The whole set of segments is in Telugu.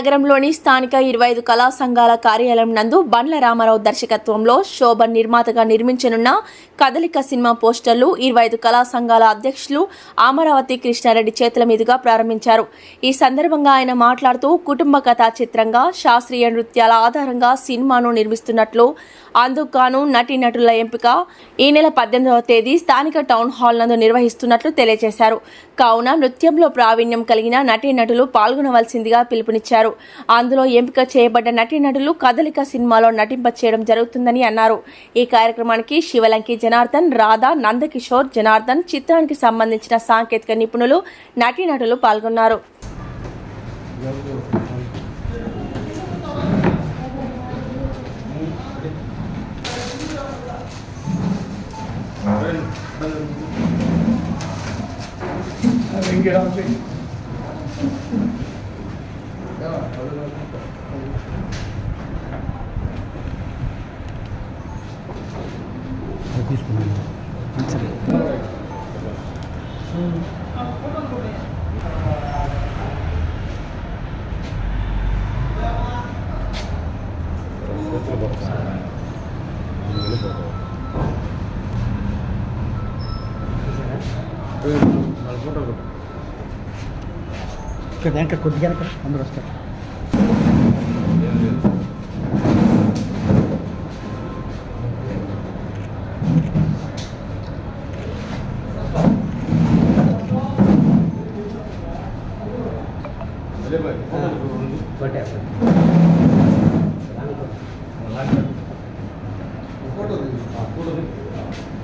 నగరంలోని స్థానిక ఇరవై ఐదు కళా సంఘాల కార్యాలయం నందు బండ్ల రామారావు దర్శకత్వంలో శోభన్ నిర్మాతగా నిర్మించనున్న కదలిక సినిమా పోస్టర్లు ఇరవై ఐదు కళా సంఘాల అధ్యక్షులు అమరావతి కృష్ణారెడ్డి చేతుల మీదుగా ప్రారంభించారు. ఈ సందర్భంగా ఆయన మాట్లాడుతూ కుటుంబ కథా చిత్రంగా శాస్త్రీయ నృత్యాల ఆధారంగా సినిమాను నిర్మిస్తున్నట్లు అందుకు నటి నటీనటుల ఎంపిక ఈ నెల పద్దెనిమిదవ తేదీ స్థానిక టౌన్ హాల్ నందు నిర్వహిస్తున్నట్లు తెలియజేశారు. కావున నృత్యంలో ప్రావీణ్యం కలిగిన నటీనటులు పాల్గొనవలసిందిగా పిలుపునిచ్చారు. అందులో ఎంపిక చేయబడ్డ నటీనటులు కదలిక సినిమాలో నటింప చేయడం జరుగుతుందని అన్నారు. ఈ కార్యక్రమానికి శివలంకి జనార్దన్ రాధా నందకిషోర్ జనార్దన్ చిత్రానికి సంబంధించిన సాంకేతిక నిపుణులు నటీనటులు పాల్గొన్నారు. けらん。Gracias. ಸರ್ ಯಾಂಕರ್ ಕೊಟ್ಟಿಗೆ ಅಂದ್ರೆ ಸರ್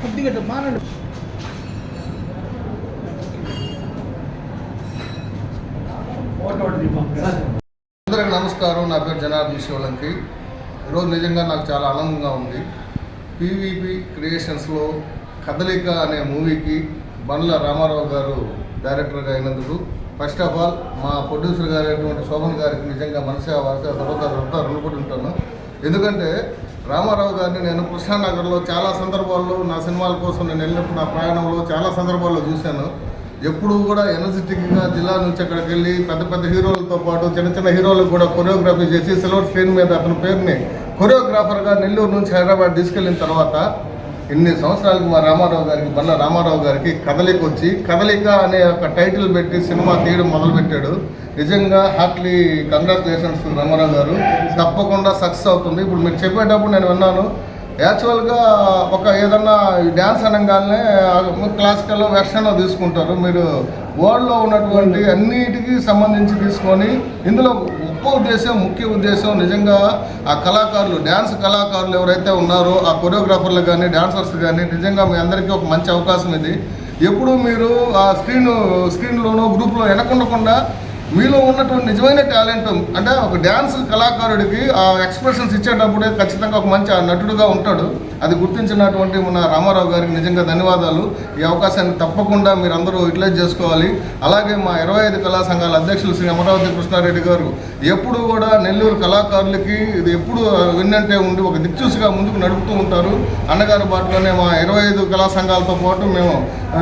ಕೊಟ್ಟಿಗೆ ಮಾರಾಟ అందరికి నమస్కారం. నా పేరు జనార్దన్ శివలంకి. ఈరోజు నిజంగా నాకు చాలా ఆనందంగా ఉంది. పీవీపీ క్రియేషన్స్లో కదలిక అనే మూవీకి బండ్ల రామారావు గారు డైరెక్టర్గా అయినందుకు ఫస్ట్ ఆఫ్ ఆల్ మా ప్రొడ్యూసర్ గారైనటువంటి శోభన్ గారికి నిజంగా మనసే వాస తర్వాత రుణపడి ఉంటాను ఎందుకంటే రామారావు గారిని నేను కృష్ణానగర్లో చాలా సందర్భాల్లో నా సినిమాల కోసం నేను వెళ్ళినప్పుడు నా ప్రయాణంలో చాలా సందర్భాల్లో చూశాను. ఎప్పుడు కూడా ఎనర్జెటిక్గా జిల్లా నుంచి అక్కడికి వెళ్ళి పెద్ద పెద్ద హీరోలతో పాటు చిన్న చిన్న హీరోలకు కూడా కొరియోగ్రఫీ చేసి సిల్వర్ స్క్రీన్ మీద అతని పేరుని కొరియోగ్రాఫర్గా నెల్లూరు నుంచి హైదరాబాద్ తీసుకెళ్ళిన తర్వాత ఇన్ని సంవత్సరాలకు మా రామారావు గారికి బల్ల రామారావు గారికి కదలిక వచ్చి కదలిక అనే ఒక టైటిల్ పెట్టి సినిమా తీయడం మొదలుపెట్టాడు. నిజంగా హార్ట్లీ కంగ్రాచులేషన్స్ రామారావు గారు. తప్పకుండా సక్సెస్ అవుతుంది. ఇప్పుడు మీరు చెప్పేటప్పుడు నేను విన్నాను యాక్చువల్గా ఒక ఏదన్నా డ్యాన్స్ అనగానే క్లాసికల్ వెర్షన్లో తీసుకుంటారు. మీరు వరల్డ్లో ఉన్నటువంటి అన్నిటికీ సంబంధించి తీసుకొని ఇందులో గొప్ప ఉద్దేశం ముఖ్య ఉద్దేశం నిజంగా ఆ కళాకారులు డ్యాన్స్ కళాకారులు ఎవరైతే ఉన్నారో ఆ కొరియోగ్రాఫర్లు కానీ డ్యాన్సర్స్ కానీ నిజంగా మీ అందరికీ ఒక మంచి అవకాశం ఇది. ఎప్పుడు మీరు ఆ స్క్రీన్ స్క్రీన్లోనో గ్రూప్లో వెనకుండకుండా మీలో ఉన్నటువంటి నిజమైన టాలెంట్ అంటే ఒక డ్యాన్స్ కళాకారుడికి ఆ ఎక్స్ప్రెషన్స్ ఇచ్చేటప్పుడే ఖచ్చితంగా ఒక మంచి ఆ నటుడుగా ఉంటాడు. అది గుర్తించినటువంటి మన రామారావు గారికి నిజంగా ధన్యవాదాలు. ఈ అవకాశాన్ని తప్పకుండా మీరు అందరూ యూటిలైజ్ చేసుకోవాలి. అలాగే మా ఇరవై ఐదు కళా సంఘాల అధ్యక్షులు శ్రీ అమరావతి కృష్ణారెడ్డి గారు ఎప్పుడు కూడా నెల్లూరు కళాకారులకి ఇది ఎప్పుడు విన్నంటే ఉండి ఒక దిక్చూసిగా ముందుకు నడుపుతూ ఉంటారు. అన్నగారి బాటలోనే మా ఇరవై ఐదు కళా సంఘాలతో పాటు మేము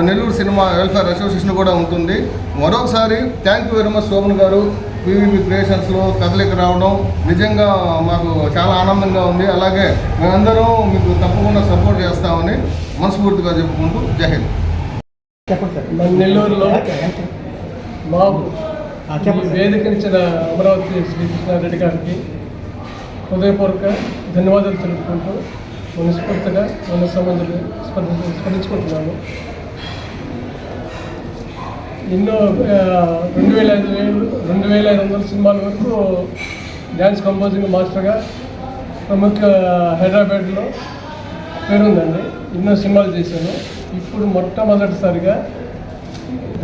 నెల్లూరు సినిమా వెల్ఫేర్ అసోసియేషన్ కూడా ఉంటుంది. మరొకసారి thank you very much Shobhan గారు. పీవీపీ క్రియేషన్స్లో కదలిక రావడం నిజంగా మాకు చాలా ఆనందంగా ఉంది అలాగే మేమందరం మీకు తప్పకుండా సపోర్ట్ చేస్తామని మనస్ఫూర్తిగా చెప్పుకుంటూ జై హింద్ చెప్పండి సార్ మన నెల్లూరులో. మాకు సార్. వేదికనిచ్చిన అమరావతి శ్రీకృష్ణారెడ్డి గారికి హృదయపూర్వక ధన్యవాదాలు తెలుపుకుంటూ మనస్ఫూర్తిగా మన సంబంధాలు స్పందించ స్పందించుకుంటున్నాను ఎన్నో రెండు వేల ఐదు వేలు రెండు వేల ఐదు వందల సినిమాల వరకు డ్యాన్స్ కంపోజింగ్ మాస్టర్గా ప్రముఖ హైదరాబాద్లో పేరుందండి. ఎన్నో సినిమాలు చేశాను. ఇప్పుడు మొట్టమొదటిసారిగా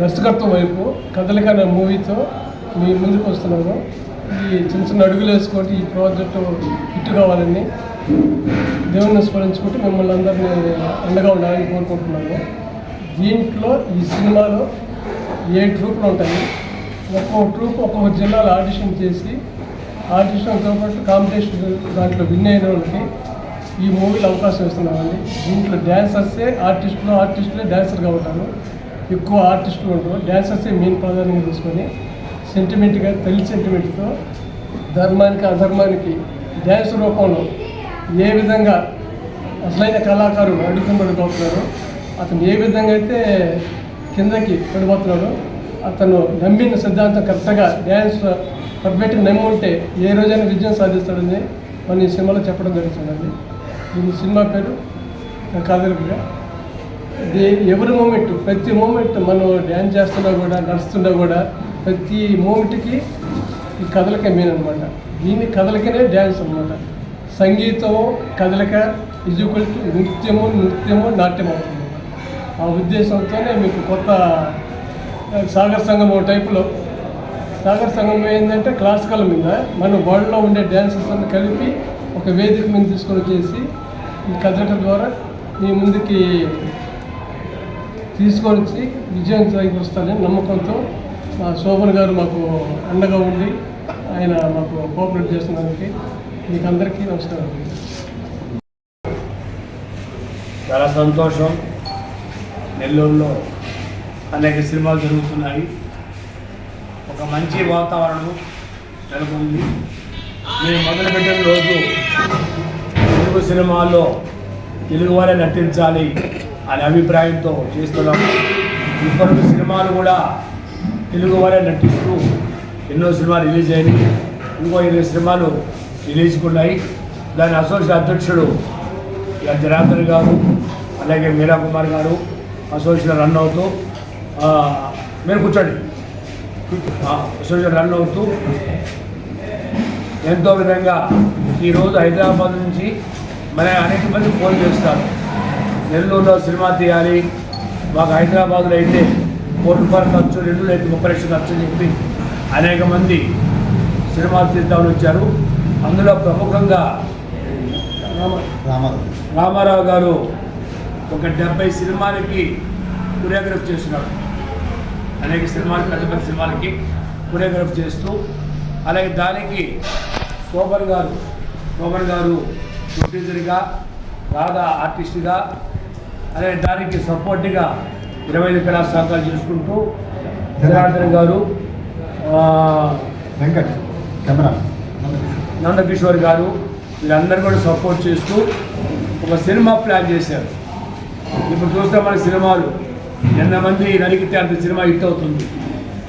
దర్శకత్వం వైపు కదలిక అనే మూవీతో మీ ముందుకు వస్తున్నాను. ఈ చిన్న చిన్న అడుగులు వేసుకుంటే ఈ ప్రాజెక్టు హిట్ కావాలని దేవుని స్మరించుకుంటూ మిమ్మల్ని అందరినీ అండగా ఉండాలని కోరుకుంటున్నాను. దీంట్లో ఈ సినిమాలో ఏ ట్రూపులు ఉంటాయి. ఒక్కొక్క ట్రూప్ ఒక్కొక్క జిల్లాలో ఆడిషన్ చేసి ఆడిషన్తో పాటు కాంపిటీషన్ దాంట్లో విన్ అయిన వాళ్ళకి ఈ మూవీలో అవకాశం ఇస్తున్నామండి దీంట్లో డ్యాన్సర్సే ఆర్టిస్టులు ఆర్టిస్టులే డ్యాన్సర్గా ఉంటారు. ఎక్కువ ఆర్టిస్టులు ఉంటారు డ్యాన్సర్సే మెయిన్ ప్రాధాన్యంగా తీసుకొని సెంటిమెంట్గా తల్లి సెంటిమెంట్తో ధర్మానికి అధర్మానికి డ్యాన్స్ రూపంలో ఏ విధంగా అసలైన కళాకారుడు అడుగుతున్న పడిపోతున్నాడు అతను ఏ విధంగా అయితే కిందకి పడిపోతున్నాడు. అతను నమ్మిన సిద్ధాంతం కరెక్ట్గా డ్యాన్స్ పర్ఫెక్ట్గా నమ్మి ఉంటే ఏ రోజైనా విజయం సాధిస్తాడని మన ఈ సినిమాలో చెప్పడం జరుగుతుందండి. దీని సినిమా పేరు కాదలుగా ఇది ఎవరి మూమెంట్? ప్రతి మూమెంట్ మనం డ్యాన్స్ చేస్తున్నా కూడా నడుస్తున్నా కూడా ప్రతి మూమెంట్కి ఈ కథలకే మెయిన్ అనమాట దీని కథలకనే డ్యాన్స్ అనమాట సంగీతం కదలిక ఈజ్వల్ నృత్యము నృత్యము నాట్యం అవుతుంది. ఆ ఉద్దేశంతోనే మీకు కొత్త సాగర్ సంఘం ఒక టైపులో. సాగర్ సంఘం ఏంటంటే క్లాసికల్ మీద. మన వరల్డ్లో ఉండే డ్యాన్సెస్ అన్ని కలిపి ఒక వేదిక మీద తీసుకొని వచ్చేసి ఈ కదలటం ద్వారా మీ ముందుకి తీసుకొని వచ్చి విజయం చేకూరుస్తానని నమ్మకంతో మా శోభన్ గారు మాకు అండగా ఉండి ఆయన మాకు కోఆపరేట్ చేస్తున్నందుకు మీకు అందరికీ నమస్కారం. చాలా సంతోషం. నెల్లూరులో అనేక సినిమాలు జరుగుతున్నాయి. ఒక మంచి వాతావరణం నెలకొంది. మేము మొదలుపెట్టిన రోజు తెలుగు సినిమాల్లో తెలుగు వారే నటించాలి అనే అభిప్రాయంతో చేస్తున్నాము ఇప్పటి సినిమాలు కూడా తెలుగు వారే నటిస్తూ ఎన్నో సినిమాలు రిలీజ్ అయినాయి. ఇంకో ఇరవై సినిమాలు రిలీజ్ ఉన్నాయి దాని అసోసియేట్ అధ్యక్షుడు ఇలా జనార్దన్ గారు అలాగే మీరా కుమార్ గారు అసోసియేషన్ రన్ అవుతూ మీరు కూర్చోండి. అసోసియేషన్ రన్ అవుతూ ఎంతో విధంగా ఈరోజు హైదరాబాద్ నుంచి మన అనేక మంది ఫోన్ చేస్తారు. నెల్లూరులో సినిమా తీయాలి మాకు హైదరాబాద్లో అయితే కోటి రూపాయలు ఖర్చు నెల్లూరు అయితే ముప్పై లక్షలు ఖర్చు అని చెప్పి అనేక మంది సినిమాలు తీద్దామని వచ్చారు. అందులో ప్రముఖంగా రామారావు గారు ఒక డెబ్బై సినిమాలకి కొరియోగ్రఫ్ చేస్తున్నాడు అనేక సినిమాలు పెద్ద పెద్ద సినిమాలకి కొరియోగ్రఫ్ చేస్తూ అలాగే దానికి శోభన్ గారు శోభన్ గారు ప్రొడ్యూసర్గా రాధా ఆర్టిస్ట్గా అలాగే దానికి సపోర్ట్గా ఇరవై ఐదు కళా సహకారం చేసుకుంటూ జనార్దన్ గారు వెంకట్ కెమెరా. నందకిషోర్ గారు వీళ్ళందరూ కూడా సపోర్ట్ చేస్తూ ఒక సినిమా ప్లాన్ చేశారు. ఇప్పుడు చూస్తే మన సినిమాలు. ఎంతమంది నరికితే అంత సినిమా హిట్ అవుతుంది.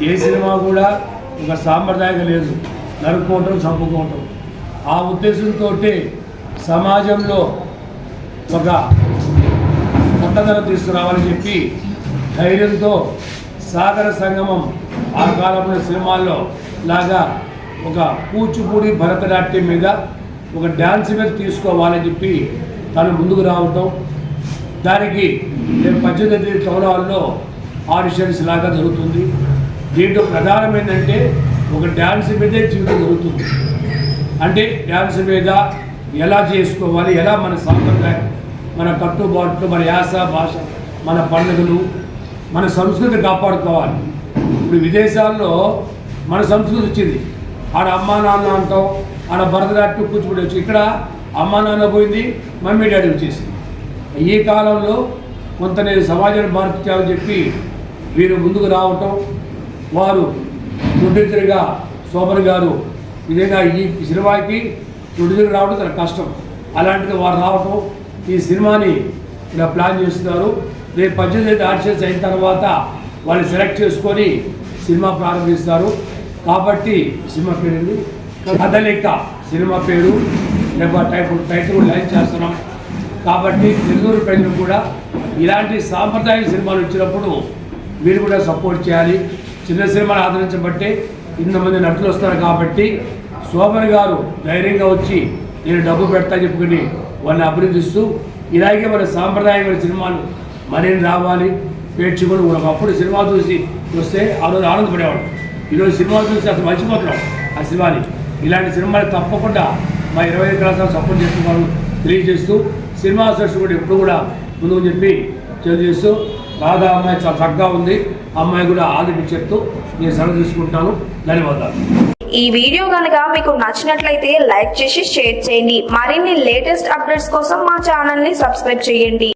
ఏ సినిమా కూడా ఒక సాంప్రదాయంగా లేదు. నరుక్కోవటం చంపుకోవటం. ఆ ఉద్దేశంతో సమాజంలో ఒక కొత్తదనం తీసుకురావాలని చెప్పి ధైర్యంతో సాగర సంగమం ఆ కాలంలో సినిమాల్లో లాగా ఒక కూచిపూడి భరతనాట్యం మీద ఒక డ్యాన్స్ మీద తీసుకోవాలని చెప్పి తను ముందుకు రావటం దానికి రేపు పద్దెనిమిది తేదీ టౌన్ ఆడిషన్స్ లాగా జరుగుతుంది. దీంట్లో ప్రధానం ఏంటంటే ఒక డ్యాన్స్ మీదే జీవితం జరుగుతుంది. అంటే డ్యాన్స్ మీద ఎలా చేసుకోవాలి ఎలా మన సాంప్రదాయం మన కట్టుబాట్లు మన యాస భాష మన పండుగలు మన సంస్కృతి కాపాడుకోవాలి. ఇప్పుడు విదేశాల్లో మన సంస్కృతి వచ్చింది. ఆడ అమ్మా నాన్న అంటాం ఆడ భరతనాట్యం కూచిపూడి వచ్చి ఇక్కడ అమ్మా నాన్న పోయింది మమ్మీ డాడీ వచ్చేసింది. ఈ కాలంలో కొంత నేను సమాజాన్ని మార్చాలని చెప్పి వీరు ముందుకు రావటం వారు ప్రొడ్యూసర్గా శోభన్ గారు విధంగా ఈ సినిమాకి ప్రొడ్యూసర్ రావడం చాలా కష్టం. అలాంటిది వారు రావటం ఈ సినిమాని ఇలా ప్లాన్ చేస్తున్నారు. రేపు పద్దెనిమిది ఆర్షన్స్ అయిన తర్వాత వాళ్ళు సెలెక్ట్ చేసుకొని సినిమా ప్రారంభిస్తారు. కాబట్టి సినిమా పేరు ఏంది? కథలిక సినిమా పేరు. రేపు టైప్ టైటిల్ కూడా లైన్ చేస్తున్నాం. కాబట్టి నెల్లూరు ప్రజలు కూడా ఇలాంటి సాంప్రదాయ సినిమాలు వచ్చినప్పుడు మీరు కూడా సపోర్ట్ చేయాలి. చిన్న సినిమాలు ఆదరించబట్టి ఇంతమంది నటులు వస్తారు కాబట్టి శోభన్ గారు ధైర్యంగా వచ్చి నేను డబ్బు పెడతా చెప్పుకుని వాళ్ళని అభినందిస్తూ ఇలాగే మన సాంప్రదాయమైన సినిమాలు మరిన్ని రావాలి ప్రేక్షకులు ఒకప్పుడు సినిమా చూసి వస్తే ఆ రోజు ఆనందపడేవాడు ఈరోజు సినిమా చూసి అసలు మర్చిపోతున్నాం ఆ సినిమాని. ఇలాంటి సినిమాలు తప్పకుండా మా ఇరవై ఐదు కళాశాల సపోర్ట్ చేస్తున్నారు. తెలియజేస్తూ సినిమా అసోసియేషన్ కూడా ఎప్పుడు కూడా ముందుకు చెప్పి తెలియజేస్తూ రాధా అమ్మాయి చాలా చక్కగా ఉంది. ఆ అమ్మాయి కూడా ఆదిపి చెప్తూ నేను సెలవు తీసుకుంటాను. ధన్యవాదాలు. ఈ వీడియో కనుక మీకు నచ్చినట్లయితే లైక్ చేసి షేర్ చేయండి. మరిన్ని లేటెస్ట్ అప్డేట్స్ కోసం మా ఛానల్ని సబ్స్క్రైబ్ చేయండి.